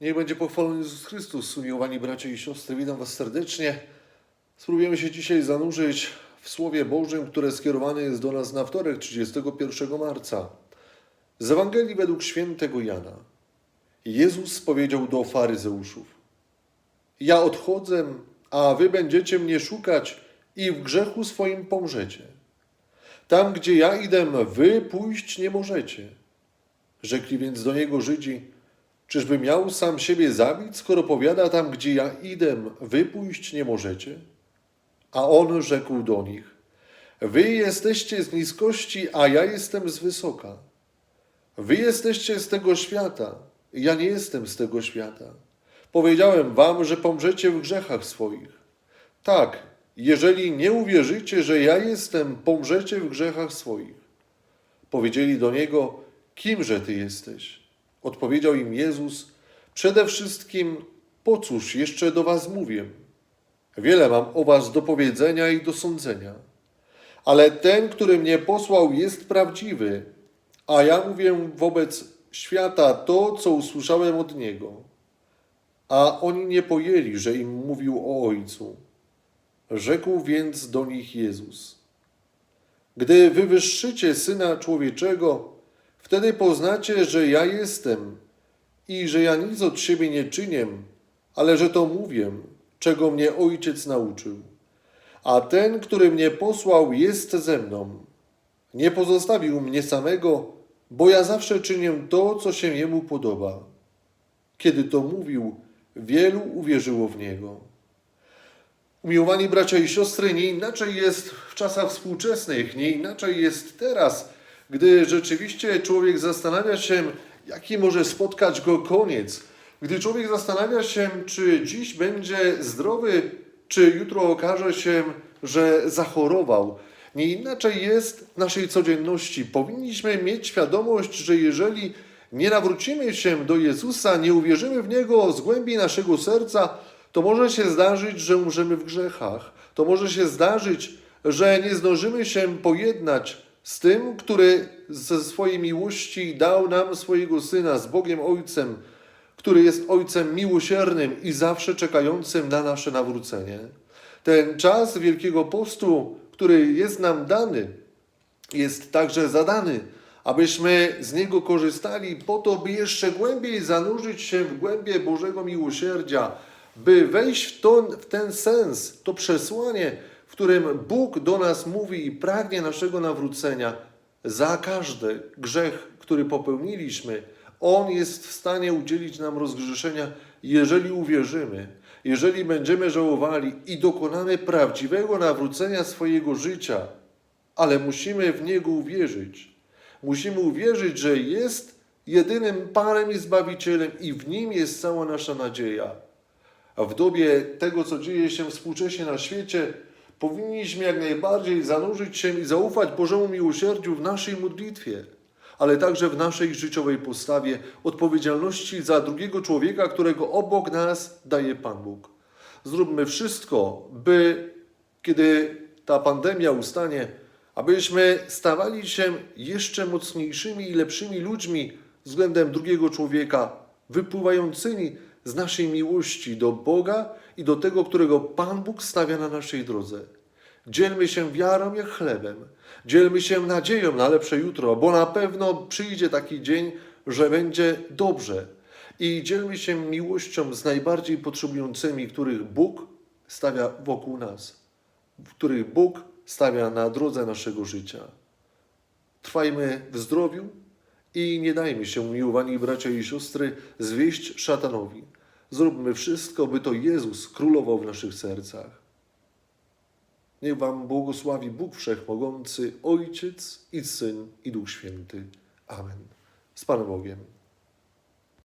Niech będzie pochwalony Jezus Chrystus, umiłowani bracia i siostry. Witam Was serdecznie. Spróbujemy się dzisiaj zanurzyć w Słowie Bożym, które skierowane jest do nas na wtorek 31 marca. Z Ewangelii według świętego Jana. Jezus powiedział do faryzeuszów: Ja odchodzę, a wy będziecie mnie szukać i w grzechu swoim pomrzecie. Tam, gdzie ja idę, wy pójść nie możecie. Rzekli więc do niego Żydzi: Czyżby miał sam siebie zabić, skoro powiada tam, gdzie ja idę, wy pójść nie możecie? A on rzekł do nich: Wy jesteście z niskości, a ja jestem z wysoka. Wy jesteście z tego świata, ja nie jestem z tego świata. Powiedziałem wam, że pomrzecie w grzechach swoich. Tak, jeżeli nie uwierzycie, że ja jestem, pomrzecie w grzechach swoich. Powiedzieli do niego: Kimże ty jesteś? Odpowiedział im Jezus: Przede wszystkim, po cóż jeszcze do was mówię? Wiele mam o was do powiedzenia i do sądzenia. Ale ten, który mnie posłał, jest prawdziwy, a ja mówię wobec świata to, co usłyszałem od niego. A oni nie pojęli, że im mówił o Ojcu. Rzekł więc do nich Jezus: Gdy wywyższycie syna człowieczego, wtedy poznacie, że ja jestem i że ja nic od siebie nie czynię, ale że to mówię, czego mnie ojciec nauczył. A ten, który mnie posłał, jest ze mną. Nie pozostawił mnie samego, bo ja zawsze czynię to, co się jemu podoba. Kiedy to mówił, wielu uwierzyło w niego. Umiłowani bracia i siostry, nie inaczej jest w czasach współczesnych, nie inaczej jest teraz, gdy rzeczywiście człowiek zastanawia się, jaki może spotkać go koniec. Gdy człowiek zastanawia się, czy dziś będzie zdrowy, czy jutro okaże się, że zachorował. Nie inaczej jest w naszej codzienności. Powinniśmy mieć świadomość, że jeżeli nie nawrócimy się do Jezusa, nie uwierzymy w Niego z głębi naszego serca, to może się zdarzyć, że umrzemy w grzechach. To może się zdarzyć, że nie zdążymy się pojednać z tym, który ze swojej miłości dał nam swojego Syna, z Bogiem Ojcem, który jest Ojcem miłosiernym i zawsze czekającym na nasze nawrócenie. Ten czas Wielkiego Postu, który jest nam dany, jest także zadany, abyśmy z niego korzystali po to, by jeszcze głębiej zanurzyć się w głębie Bożego miłosierdzia, by wejść w, to, w ten sens, to przesłanie, w którym Bóg do nas mówi i pragnie naszego nawrócenia za każdy grzech, który popełniliśmy. On jest w stanie udzielić nam rozgrzeszenia, jeżeli uwierzymy, jeżeli będziemy żałowali i dokonamy prawdziwego nawrócenia swojego życia, ale musimy w Niego uwierzyć. Musimy uwierzyć, że jest jedynym Panem i Zbawicielem i w Nim jest cała nasza nadzieja. A w dobie tego, co dzieje się współcześnie na świecie, powinniśmy jak najbardziej zanurzyć się i zaufać Bożemu miłosierdziu w naszej modlitwie, ale także w naszej życiowej postawie odpowiedzialności za drugiego człowieka, którego obok nas daje Pan Bóg. Zróbmy wszystko, by kiedy ta pandemia ustanie, abyśmy stawali się jeszcze mocniejszymi i lepszymi ludźmi względem drugiego człowieka, wypływającymi z naszej miłości do Boga i do tego, którego Pan Bóg stawia na naszej drodze. Dzielmy się wiarą jak chlebem, dzielmy się nadzieją na lepsze jutro, bo na pewno przyjdzie taki dzień, że będzie dobrze. I dzielmy się miłością z najbardziej potrzebującymi, których Bóg stawia wokół nas, których Bóg stawia na drodze naszego życia. Trwajmy w zdrowiu i nie dajmy się, miłowani bracia i siostry, zwieść szatanowi. Zróbmy wszystko, by to Jezus królował w naszych sercach. Niech Wam błogosławi Bóg Wszechmogący, Ojciec i Syn i Duch Święty. Amen. Z Panem Bogiem.